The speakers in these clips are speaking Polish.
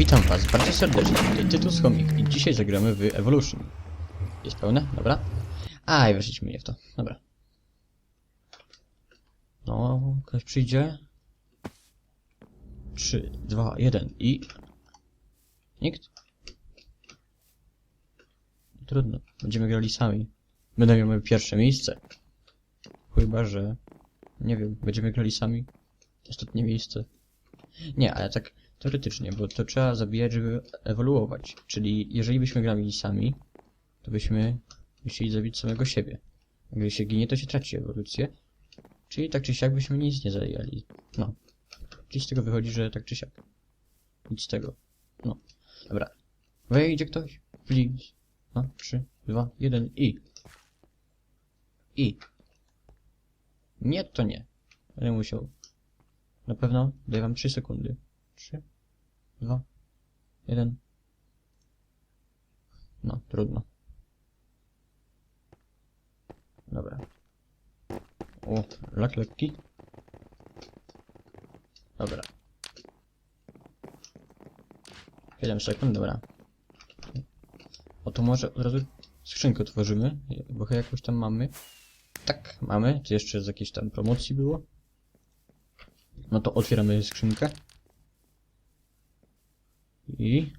Witam was bardzo serdecznie, tutaj Tytus Chomik i dzisiaj zagramy w Evolution. Jest pełne? Dobra. A, i weszliśmy mnie w to. Dobra. No, ktoś przyjdzie. 3, 2, 1 i... Nikt? Trudno, będziemy grali sami. Będę miał pierwsze miejsce. Chyba, że... Nie wiem, będziemy grali sami. Ostatnie miejsce. Nie, ale tak teoretycznie, bo to trzeba zabijać, żeby ewoluować. Czyli jeżeli byśmy grali sami, to byśmy musieli zabić samego siebie. Gdy się ginie, to się traci ewolucję. Czyli tak czy siak byśmy nic nie zajęli. No. Czyli z tego wychodzi, że tak czy siak. Nic z tego. No. Dobra. Wejdzie ktoś? Please. No, trzy, dwa, jeden i. I. Nie, to nie. Będę musiał. Na pewno daję wam 3 sekundy. 3, 2, 1. No, trudno. Dobra. O, lak lekki. Dobra. 7 sekund, dobra. Oto może od razu skrzynkę otworzymy, bo chyba jakąś tam mamy. Tak, mamy. Czy jeszcze z jakiejś tam promocji było? No to otwieramy skrzynkę. I...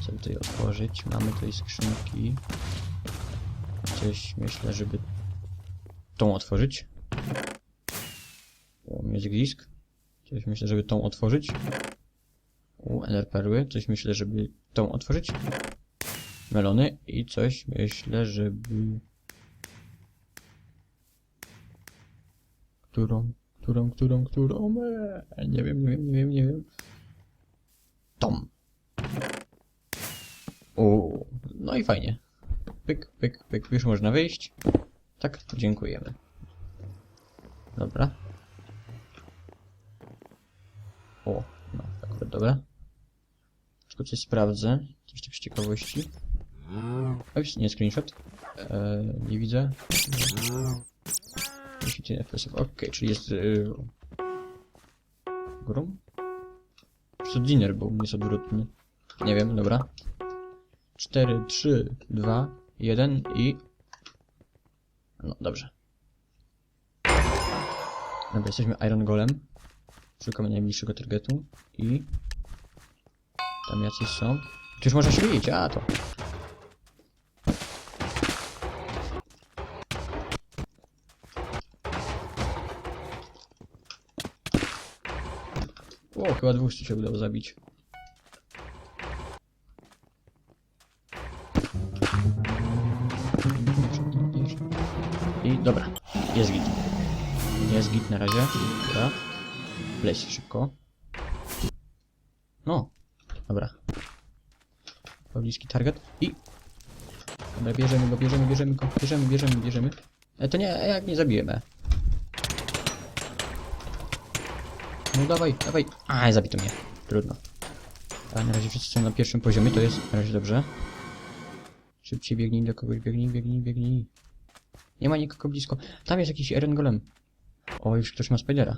Chcę tutaj otworzyć. Mamy tutaj skrzynki. Gdzieś myślę, żeby tą otworzyć. Music Disk. Coś myślę, żeby tą otworzyć. U, Perły. Coś myślę, żeby tą otworzyć. Melony. I coś myślę, żeby... Którą? Którą, którą, którą? Eee, nie wiem, nie wiem, nie wiem, nie wiem. Tom. O, no i fajnie. Pyk, pyk, pyk. Już można wyjść. Tak, dziękujemy. Dobra. O, no, akurat dobra. Tylko coś sprawdzę. Coś tak z ciekawości. Oj, nie screenshot. Eee, nie widzę. 10 FPS-ów. Okej, czyli jest... Yy... Górą? Co dinner był, jest odwrotny. Nie wiem, dobra. 4, 3, 2, 1 i... No, dobrze. Dobra, jesteśmy Iron Golem. Szukamy najbliższego targetu i... Tam jacyś są. Tu już można się bić, a to... chyba 200 się udało zabić. I dobra, jest git. Jest git na razie. Dobra. Leś szybko. No, dobra. Pobliski target i... Dobra, bierzemy go, bierzemy, bierzemy go, bierzemy, bierzemy, bierzemy. E, to nie, jak nie zabijemy. No dawaj, dawaj. Aj, zabito mnie. Trudno. Ale na razie wszyscy są na pierwszym poziomie, to jest na razie dobrze. Szybciej biegnij do kogoś, biegnij, biegnij, biegnij. Nie ma nikogo blisko. Tam jest jakiś Eren Golem. O, już ktoś ma Spidera.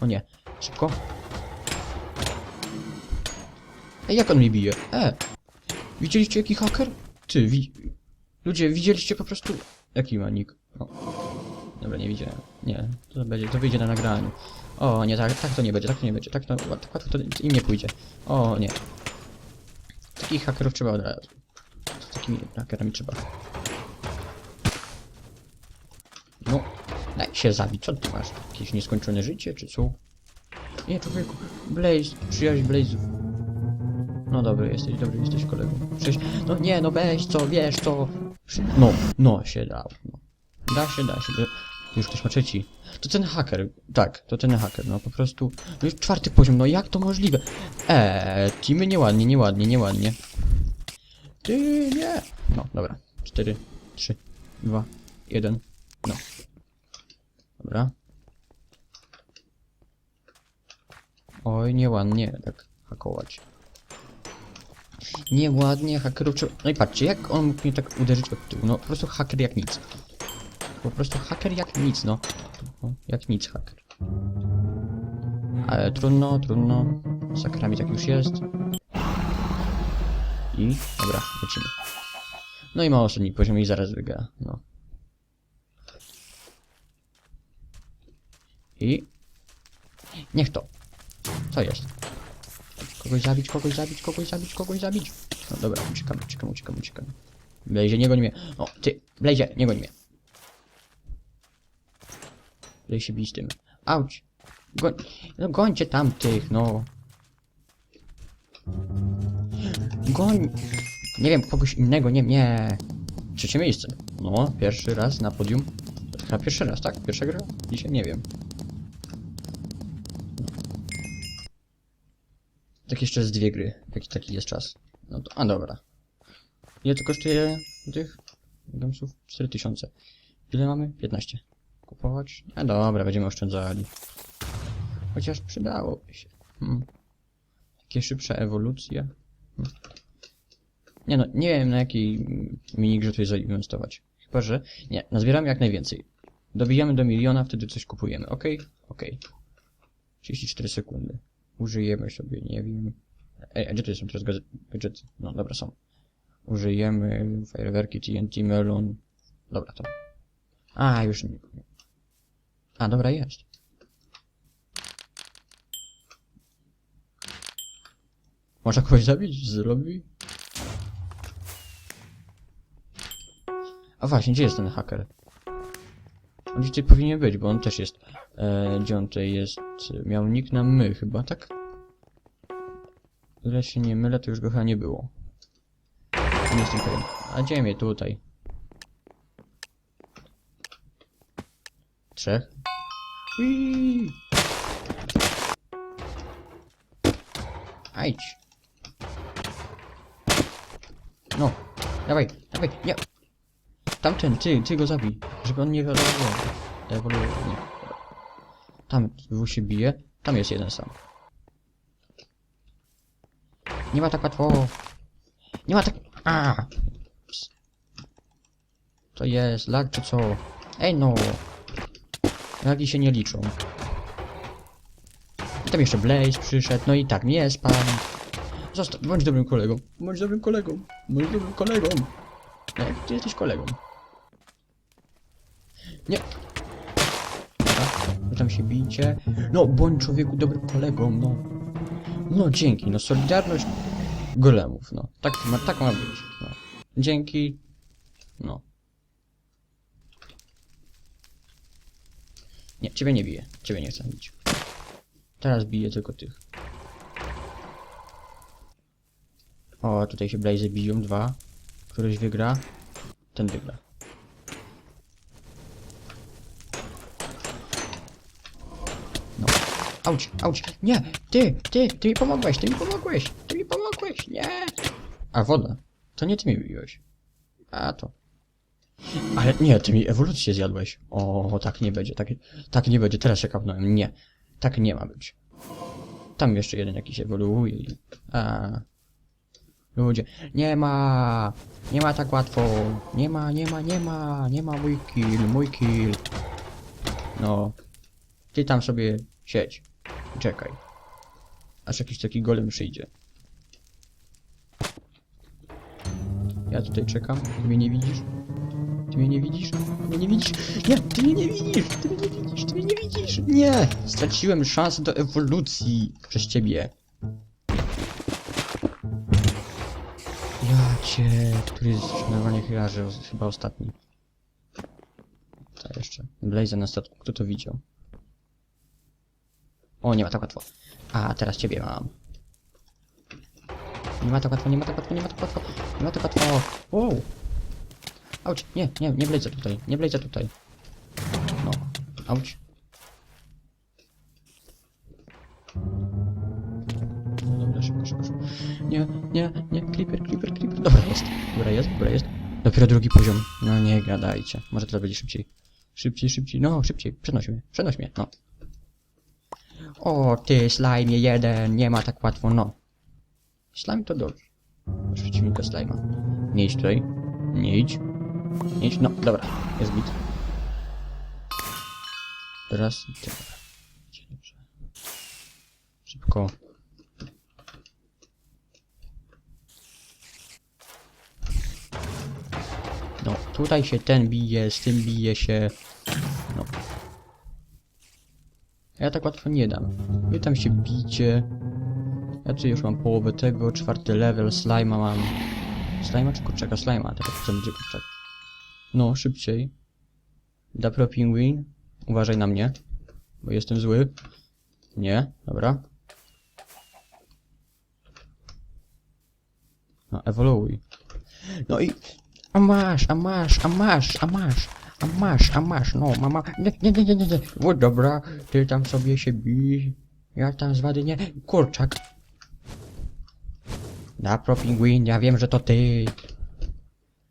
O nie. Szybko. Ej, jak on mi bije? E! Widzieliście jaki haker? Ty, wi... Ludzie, widzieliście po prostu... Jaki ma nick? O. Dobra, nie widziałem. Nie, to będzie, to wyjdzie na nagraniu. O, nie, tak, tak to nie będzie, tak to nie będzie, tak to, tak łatwo to im nie pójdzie. O, nie. Takich hakerów trzeba od razu. Z takimi hakerami trzeba. No, daj się zabić, co ty masz? Jakieś nieskończone życie, czy co? Nie, człowieku, Blaze, przyjaźń Blaze'ów. No dobry jesteś, dobry jesteś kolegą. Przecież, no nie, no weź co, wiesz co. No, no się da. No. Da się, da się. Da. Już ktoś ma trzeci. To ten haker, tak, to ten haker, no po prostu. No już czwarty poziom, no jak to możliwe? Eee, teamy nieładnie, nieładnie, nieładnie. Ty nie. No, dobra. Cztery, trzy, dwa, jeden. No. Dobra. Oj, nieładnie tak hakować. Nieładnie trzeba... No i patrzcie, jak on mógł mnie tak uderzyć od tyłu? No po prostu haker jak nic. Po prostu haker jak nic, no. no jak nic haker. Ale trudno, trudno. Sakrami tak już jest. I, dobra, lecimy. No i ma ostatni poziom i zaraz wygra, no. I... Niech to. Co jest? Kogoś zabić, kogoś zabić, kogoś zabić, kogoś zabić. No dobra, uciekam, uciekam, uciekam, uciekam. Blazie, nie goń mnie. O, ty, Blazie, nie goń mnie. Blaze się bij z tym. Auć. Goń, no gońcie tamtych, no. Goń. Nie wiem, kogoś innego, nie, nie. Trzecie miejsce. No, pierwszy raz na podium. Chyba pierwszy raz, tak? Pierwsza gra? Dzisiaj nie wiem. Tak jeszcze z dwie gry. Jaki taki jest czas. No to, a dobra. Ile to kosztuje tych gamsów? 4000. Ile mamy? 15. Kupować? A dobra, będziemy oszczędzali. Chociaż przydałoby się. Hmm. Takie szybsza ewolucja. Hmm. Nie no, nie wiem na jakiej minigrze tutaj zainwestować. Chyba, że... Nie, nazbieramy jak najwięcej. Dobijamy do miliona, wtedy coś kupujemy. Okej? Okej. 34 sekundy. Użyjemy sobie, nie wiem... Ej, a gdzie to są teraz gaze- gadżety? No, dobra, są. Użyjemy fajerwerki, TNT, melon. Dobra, to. A, już nie. A, dobra, jest. Można kogoś zabić? Zrobi? A właśnie, gdzie jest ten haker? On tutaj powinien być, bo on też jest. E, gdzie on tutaj jest? Miał nick na my chyba, tak? Ile się nie mylę, to już go chyba nie było. Nie jestem pewien. A gdzie mnie tutaj? Trzech? Ajdź. No, dawaj, dawaj, nie. Tamten, ty, ty go zabij, żeby on nie ewoluował. Ewoluował, nie. Tam dwóch się bije, tam jest jeden sam. Nie ma tak łatwo. Nie ma tak... A! To jest lag czy co? Ej no! Lagi się nie liczą. I tam jeszcze Blaze przyszedł, no i tak, nie spam. Zostań, bądź dobrym kolegą. Bądź dobrym kolegą. Bądź dobrym kolegą. Nie, ty jesteś kolegą. Nie. Dobra, tam się bijcie. No, bądź człowieku dobrym kolegą, no. No, dzięki, no, solidarność golemów, no. Tak ma, tak ma być, no. Dzięki. No. Nie, ciebie nie biję. Ciebie nie chcę bić. Teraz biję tylko tych. O, tutaj się Blaze biją, dwa. Któryś wygra. Ten wygra. No. Auć, auć. Nie, ty, ty, ty mi pomogłeś, ty mi pomogłeś, ty mi pomogłeś, nie. A woda. To nie ty mi biłeś. A to. Ale nie, ty mi ewolucję zjadłeś. O, tak nie będzie, tak, tak nie będzie, teraz się kapnąłem. Nie, tak nie ma być. Tam jeszcze jeden jakiś ewoluuje. A. Ludzie, nie ma, nie ma tak łatwo. Nie ma, nie ma, nie ma, nie ma mój kill, mój kill. No, ty tam sobie siedź czekaj. Aż jakiś taki golem przyjdzie. Ja tutaj czekam, mnie nie widzisz? Ty mnie nie widzisz? Ty mnie nie widzisz? Nie, ty mnie nie widzisz! Ty mnie nie widzisz! Ty mnie nie widzisz! Nie! Straciłem szansę do ewolucji przez ciebie. Ja który jest normalnie chyba, że chyba ostatni. Co jeszcze? Blaze na statku, kto to widział? O, nie ma tak łatwo. A, teraz ciebie mam. Nie ma tak łatwo, nie ma tak łatwo, nie ma tak łatwo, nie ma tak łatwo. Wow. Auć, nie, nie, nie Blaze tutaj, nie Blaze tutaj. No, auć. No Dobra, szybko, szybko, szybko. Nie, nie, nie, creeper, creeper, creeper. Dobra, jest, dobra, jest, dobra, jest. Dopiero drugi poziom. No nie gadajcie. Może teraz będzie szybciej. Szybciej, szybciej, no szybciej, przenoś mnie, przenoś mnie, no. O, ty slime jeden, nie ma tak łatwo, no. Slime to dobrze. Przeciwnika slima. Nie idź tutaj. Nie idź. Jedź, no, dobra, jest bit. Teraz, dobra. Dobrze. Szybko. No, tutaj się ten bije, z tym bije się. No. Ja tak łatwo nie dam. Wy tam się bicie. Ja tu już mam połowę tego, czwarty level, slima mam. Slima czy kurczaka? Slima, tak jak chcę będzie kurczaka. No, szybciej. Dapro Penguin. Uważaj na mnie. Bo jestem zły. Nie, dobra. No, ewoluuj. No i... A masz, a masz, a masz, a masz, a masz, a masz, no, mama... Nie, nie, nie, nie, nie. O, dobra, ty tam sobie się bij. Ja tam z wady nie... Kurczak. Dapro Penguin, ja wiem, że to ty.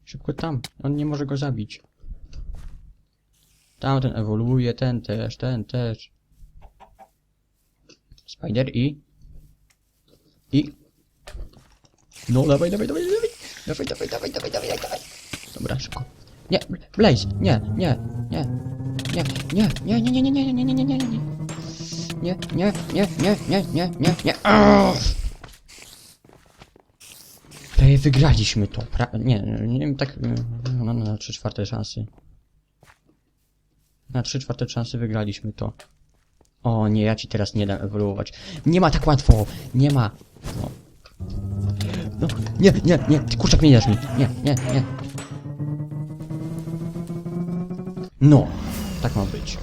Szybko tam, on nie może go zabić. Tamten ewoluuje, ten też, ten też. Spider i... I... No, dawaj, dawaj, dawaj, dawaj. Dawaj, dawaj, dawaj, dawaj, dawaj, dawaj. Dobra, szybko. Nie, Blaze, nie, nie, nie. Nie, nie, nie, nie, nie, nie, nie, nie, nie, nie, nie, nie. Nie, nie, nie, nie, nie, nie, nie, nie. Aaaa! Prawie wygraliśmy to. Pra... Nie, nie wiem, tak no, na trzy czwarte szansy. Na trzy czwarte szansy wygraliśmy to. O nie, ja ci teraz nie dam ewoluować. Nie ma tak łatwo! Nie ma! No. No, nie, nie, nie, ty kurczak nie mi. Nie, nie, nie. No, tak ma być.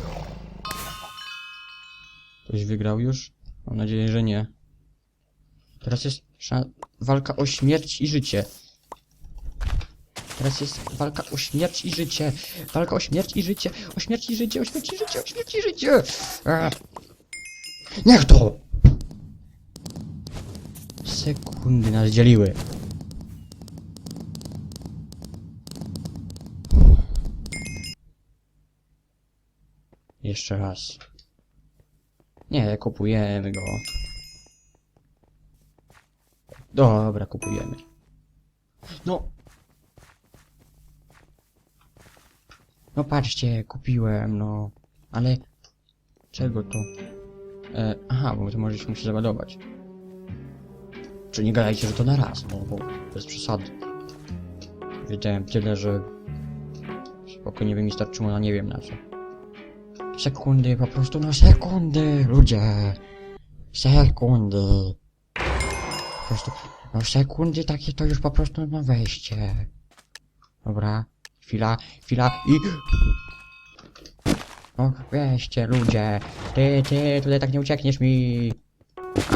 Ktoś wygrał już? Mam nadzieję, że nie. Teraz jest walka o śmierć i życie. Teraz jest walka o śmierć i życie. Walka o śmierć i życie. O śmierć i życie, o śmierć i życie, o śmierć i życie. Niech to! Sekundy nas dzieliły. Jeszcze raz. Nie, kupujemy go. Dobra, kupujemy. No. No patrzcie, kupiłem, no. Ale... Czego to? E, aha, bo to może się musi załadować. Czy nie gadajcie, że to na raz, no bo bez przesady. Wiedziałem tyle, że... Spokojnie by mi starczyło na nie wiem na co. Sekundy, po prostu no sekundy, ludzie. Sekundy. Prostu, no sekundy takie to już po prostu no wejście. Dobra, chwila, chwila i... No weźcie ludzie. Ty, ty, tutaj tak nie uciekniesz mi.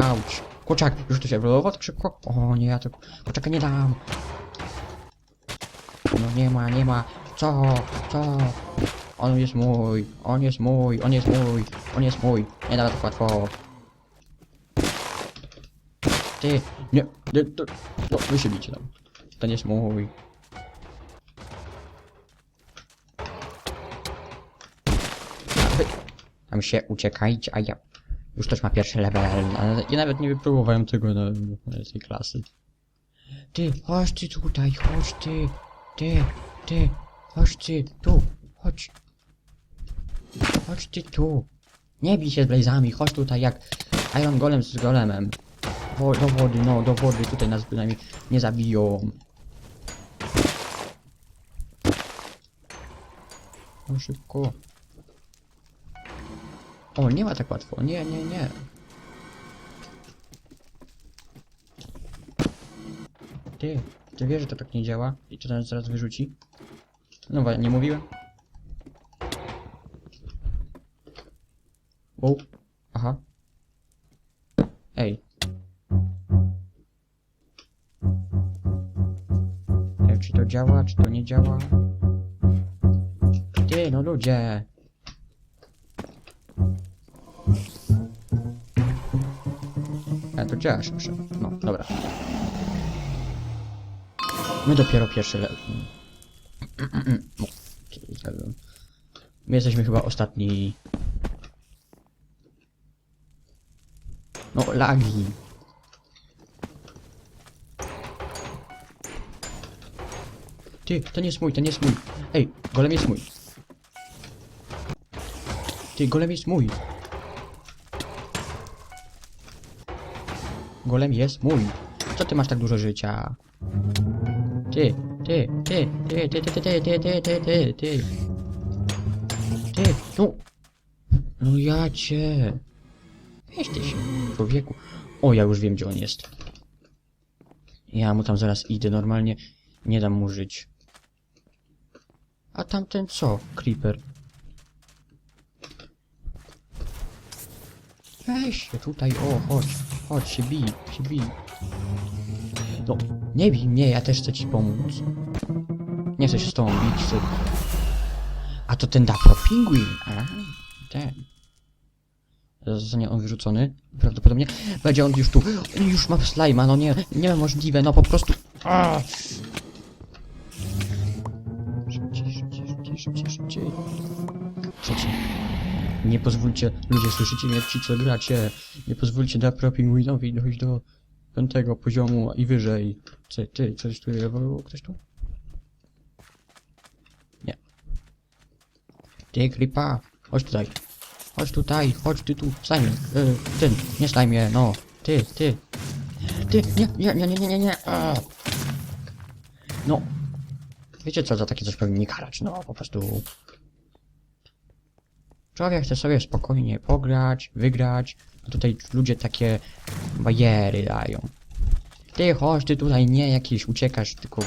Auć. Kurczak, już tu się ewoluował tak szybko? O nie, ja to... Kurczaka nie dam. No nie ma, nie ma. Co? Co? On jest mój, on jest mój, on jest mój, on jest mój. Nie da tak łatwo. Nie, nie, to, no, wy się bicie tam. Ten jest mój. Tam się uciekajcie, a ja już też ma pierwszy level, ale ja nawet nie wypróbowałem tego na, na tej klasy. Ty, chodź ty tutaj, chodź ty, ty, ty, chodź ty, tu, chodź. Chodź ty tu. Nie bij się z blazami, chodź tutaj jak Iron Golem z Golemem. Wo do wody, no, do wody, tutaj nas bynajmniej nie zabiją. No szybko. O, nie ma tak łatwo, nie, nie, nie. Ty, ty wiesz, że to tak nie działa? I to nas zaraz wyrzuci? No, wa- nie mówiłem? Wow. Aha. To działa, czy to nie działa. Ty, no ludzie. A to działa szybsze. No, dobra. My dopiero pierwszy le... Level. My jesteśmy chyba ostatni. No, lagi. Ty, to nie jest mój, to nie jest mój. Ej, golem jest mój. Ty, golem jest mój. Golem jest mój. Co ty masz tak dużo życia? Ty, Ty, ty, ty, ty, ty, ty, ty, ty, ty, ty, ty, ty. No. No ja cię. Weź ty się, człowieku. O, ja już wiem, gdzie on jest. Ja mu tam zaraz idę, normalnie nie dam mu żyć. A tamten co, Creeper? Weź się tutaj, o, chodź, chodź, się bij, się bij. No, nie bij mnie, ja też chcę ci pomóc. Nie chcę się z tobą bić, chcę... A to ten Dapro Pingwin, a, ten. Zostanie on wyrzucony, prawdopodobnie. Będzie on już tu, już ma slajma, no nie, niemożliwe, no po prostu... A! Szybciej, szybciej, szybciej. Nie pozwólcie, ludzie, słyszycie mnie, ci co gracie, nie pozwólcie Dapro Pingwinowi dojść do piątego poziomu i wyżej. Ty, ty, coś tu ewoluował? Ktoś tu? Nie. Ty, Kripa, chodź tutaj. Chodź tutaj, chodź ty tu, slajmie. Yy, ten, nie slajmie, no. Ty, ty. Ty, nie, nie, nie, nie, nie, nie, nie. No. Wiecie co, za takie coś powinien nie karać, no, po prostu. Człowiek chce sobie spokojnie pograć, wygrać, a tutaj ludzie takie bariery dają. Ty chodź, ty tutaj nie jakieś uciekasz, tylko...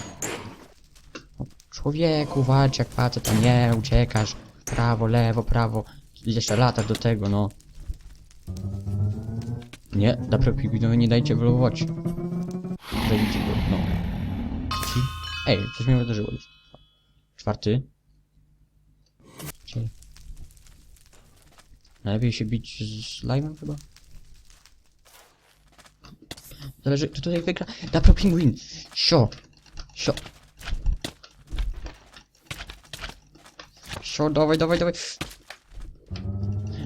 No, Człowieku, walcz jak facet, a nie uciekasz. Prawo, lewo, prawo. Jeszcze latasz do tego, no. Nie, dobra, nie dajcie. Dajcie go, no. Ej, coś mnie wydarzyło już. Czwarty. Czyli... Najlepiej się bić z slime'em chyba? Zależy, kto tutaj wygra. Dapro Pingwin! Sio! Sio! Sio, dawaj, dawaj, dawaj!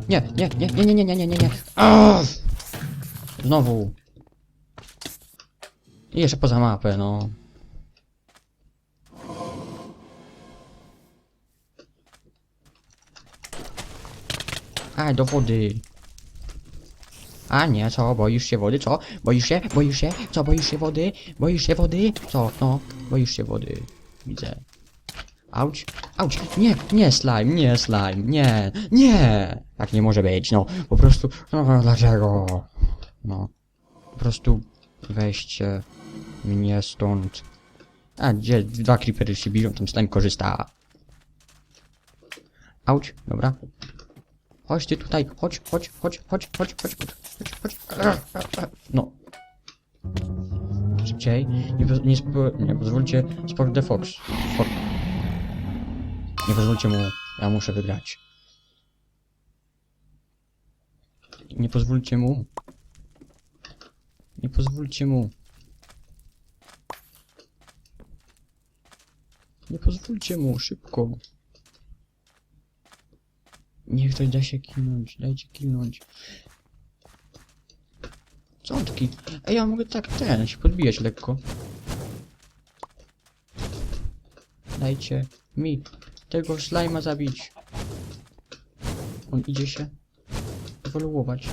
Nie, nie, nie, nie, nie, nie, nie, nie, nie, nie! Znowu! I jeszcze poza mapę, no. A, do wody. A nie, co? Boisz się wody? Co? Boisz się? Boisz się? Co? Boisz się wody? Boisz się wody? Co? No, boisz się wody. Widzę. Auć, auć, nie, nie slime, nie slime, nie, nie! Tak nie może być, no, po prostu, no dlaczego? No, po prostu weźcie mnie stąd. A, gdzie dwa creepery się biją, tam slime korzysta. Auć, dobra. Chodź ty tutaj, chodź, chodź, chodź, chodź, chodź, chodź, chodź, chodź, chodź. No. Szybciej. Nie, poz- nie, spo, nie pozwólcie Sport the Fox. Fok. Nie pozwólcie mu. Ja muszę wygrać. Nie pozwólcie mu. Nie pozwólcie mu. Nie pozwólcie mu, szybko. Niech ktoś da się kilnąć, dajcie kilnąć. Taki? Ej, ja mogę tak ten, się podbijać lekko. Dajcie mi tego slajma zabić. On idzie się ewoluować.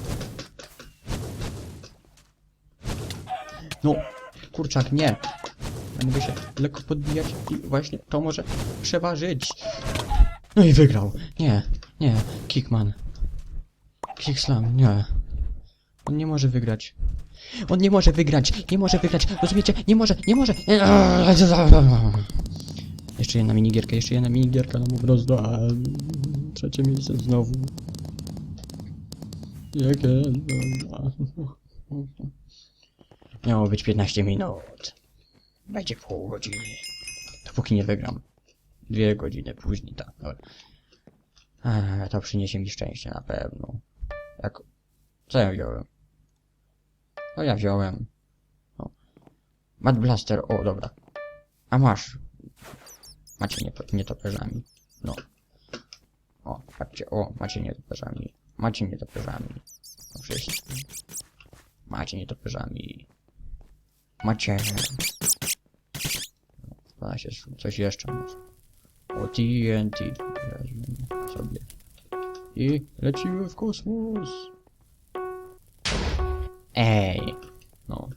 No, kurczak, nie. Ja mogę się lekko podbijać i właśnie to może przeważyć. No i wygrał. Nie, nie, Kickman. Kickslam, nie. On nie może wygrać. On nie może wygrać, nie może wygrać, rozumiecie? Nie może, nie może. Jeszcze jedna minigierka, jeszcze jedna minigierka, no po prostu. Trzecie miejsce znowu. Jakie? Miało być 15 minut. Będzie pół godziny. Dopóki nie wygram. Dwie godziny później, tak. Dobra. To przyniesie mi szczęście na pewno. Jak... Co ja wziąłem? Co ja wziąłem? O. Mad Blaster, o dobra. A masz. Macie nie, nietoperzami. No. O, patrzcie, o, macie nietoperzami. Macie nietoperzami. No wszyscy. Macie nietoperzami. Macie. No, się coś jeszcze może. O TNT. Sobie. I lecimy w kosmos. Ej. No.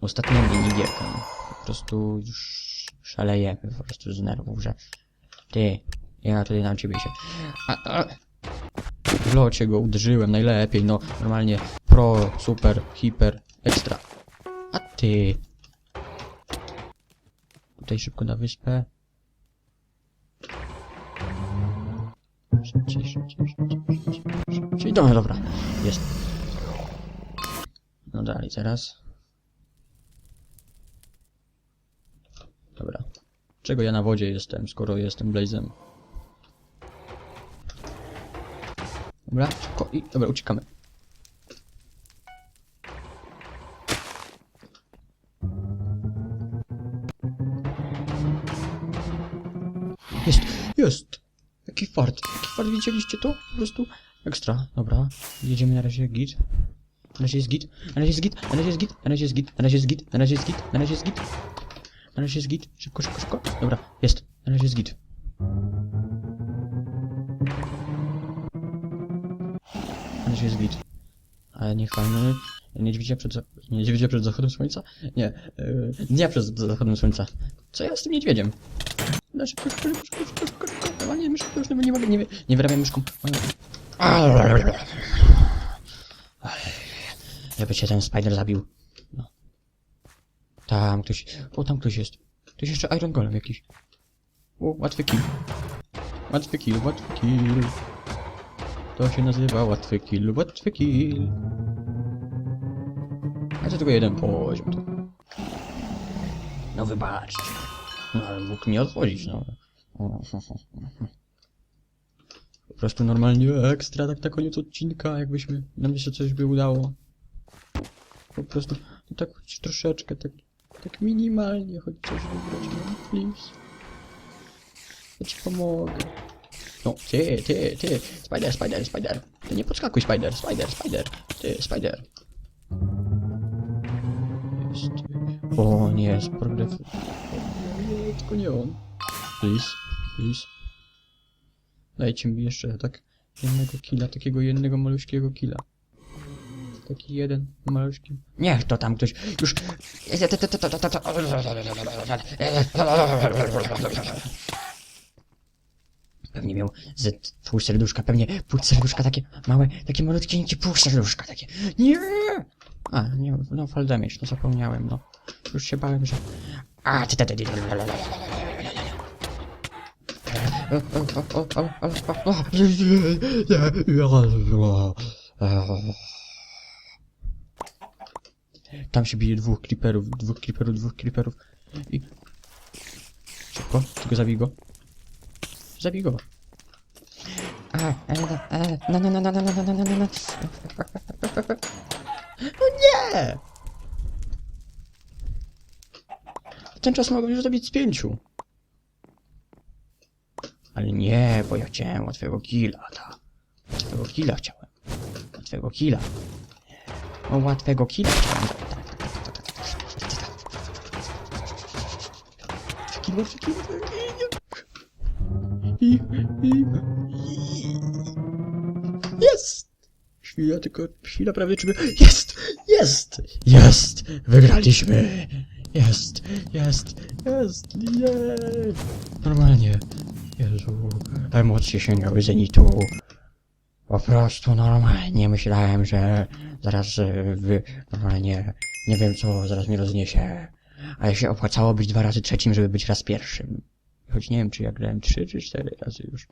ostatnią minigierkę. Po prostu już szalejemy po prostu z nerwów, że ty, ja tutaj na ciebie się... A, a. W locie go uderzyłem najlepiej, no normalnie pro, super, hiper, ekstra. A ty... Tutaj szybko na wyspę. Szybciej, szybciej, szybciej, szybciej, szybciej. Dobra, dobra, jest. No dalej, teraz. Dobra. Czego ja na wodzie jestem, skoro jestem Blazem? Dobra, szybko i... Dobra, uciekamy. Jest, jest! Jaki fart, jaki fart, widzieliście to? Po prostu ekstra, dobra. Jedziemy na razie git. Na razie jest git, na razie jest git, na razie jest git, na razie jest git, na razie jest git, na razie jest git, na razie jest git. Na razie jest git, szybko, szybko, szybko. Dobra, jest, na razie jest git. Na razie jest git. Ale nie chwalmy niedźwiedzia przed, za... niedźwiedzia przed zachodem słońca? Nie, yy, dnia przed zachodem słońca. Co ja z tym niedźwiedziem? No szybko, szybko, szybko, szybko, szybko, szybko. A nie, myszko już nie, nie mogę, nie, nie wyrabiam myszką. Żeby cię ten spider zabił. No. Tam ktoś, o tam ktoś jest. Ktoś jeszcze Iron Golem jakiś. O, łatwy kill. Łatwy kill, łatwy kill. To się nazywa łatwy kill, łatwy kill. A to tylko jeden poziom. No wybaczcie. No ale mógł nie odchodzić, no. Po prostu normalnie ekstra, tak na koniec odcinka, jakbyśmy, nam się coś by udało. Po prostu, no tak choć troszeczkę, tak, tak minimalnie, choć coś wygrać, no please. Ja ci pomogę. No, ty, ty, ty, spider, spider, spider. Ty nie podskakuj, spider, spider, spider. Ty, spider. Jest. O nie, z progresu. Tylko nie on. Please, please. Dajcie mi jeszcze tak jednego killa, takiego jednego maluśkiego killa. Taki jeden maluśki. Niech to tam ktoś już... Pewnie miał z pół serduszka, pewnie pół serduszka takie małe, takie malutkie, nie pół serduszka takie. Nie! A, nie, no fall damage, no zapomniałem, no. Już się bałem, że... A, ty, ty, ty, ty, Tam się bije dwóch creeperów, dwóch creeperów, dwóch creeperów i... Szybko, tylko zabij go. Zabij go. E, e, no, no, no, no, no, no, no, no, no, no. No nie! W ten czas mogłem już zabić z pięciu. Ale nie, bo ja chciałem łatwego killa, ta. Łatwego killa chciałem. Łatwego killa. O, łatwego killa chciałem. Kill, kill, i. Jest! Chwila, tylko chwila prawie czy... Jest! Jest! Jest! Wygraliśmy! Jest! Jest! Jest! Jej! Normalnie. Jezu, emocje sięgały zenitu. Po prostu normalnie myślałem, że zaraz e, wy... Normalnie nie wiem co zaraz mnie rozniesie. Ale się opłacało być dwa razy trzecim, żeby być raz pierwszym. Choć nie wiem, czy ja grałem trzy czy cztery razy już.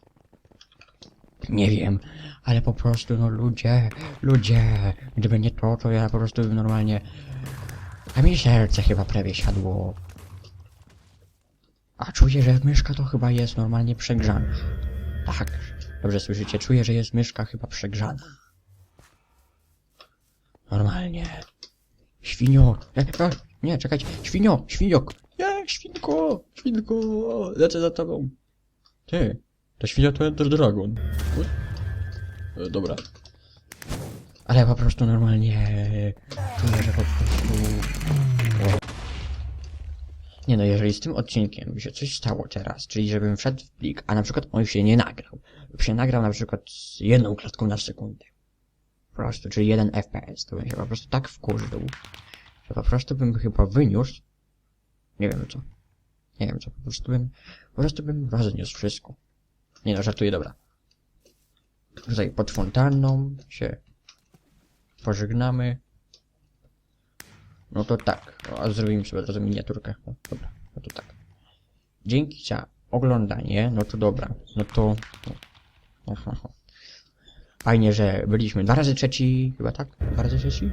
Nie wiem, ale po prostu, no ludzie, ludzie, gdyby nie to, to ja po prostu bym normalnie... A mi serce chyba prawie siadło. A czuję, że myszka to chyba jest normalnie przegrzana. Tak, dobrze słyszycie, czuję, że jest myszka chyba przegrzana. Normalnie. Świnio, e, e, nie, czekajcie, świnio, świniok. Nie, świnko, świnko, lecę za tobą. Ty, ta świnia to Enter Dragon. E, dobra. Ale po prostu normalnie czuję, że po prostu... Nie no, jeżeli z tym odcinkiem by się coś stało teraz, czyli żebym wszedł w plik, a na przykład on się nie nagrał, lub się nagrał na przykład z jedną klatką na sekundę. Po prostu, czyli jeden FPS, to bym się po prostu tak wkurzył, że po prostu bym chyba wyniósł, nie wiem co, nie wiem co, po prostu bym, po prostu bym rozniósł wszystko. Nie no, żartuję, dobra. Tutaj pod fontanną się pożegnamy. No to tak, a zrobimy sobie od razu miniaturkę. O, dobra, no to tak. Dzięki za oglądanie, no to dobra, no to... No. Aha. Fajnie, że byliśmy dwa razy trzeci, chyba tak? Dwa razy trzeci?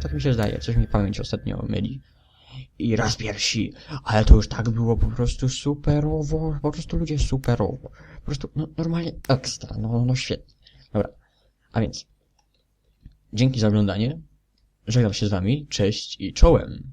Tak mi się zdaje, coś mi pamięć ostatnio myli. I raz pierwsi, ale to już tak było po prostu superowo, po prostu ludzie superowo. Po prostu, no normalnie ekstra, no, no świetnie. Dobra, a więc, dzięki za oglądanie, żegnam się z wami, cześć i czołem.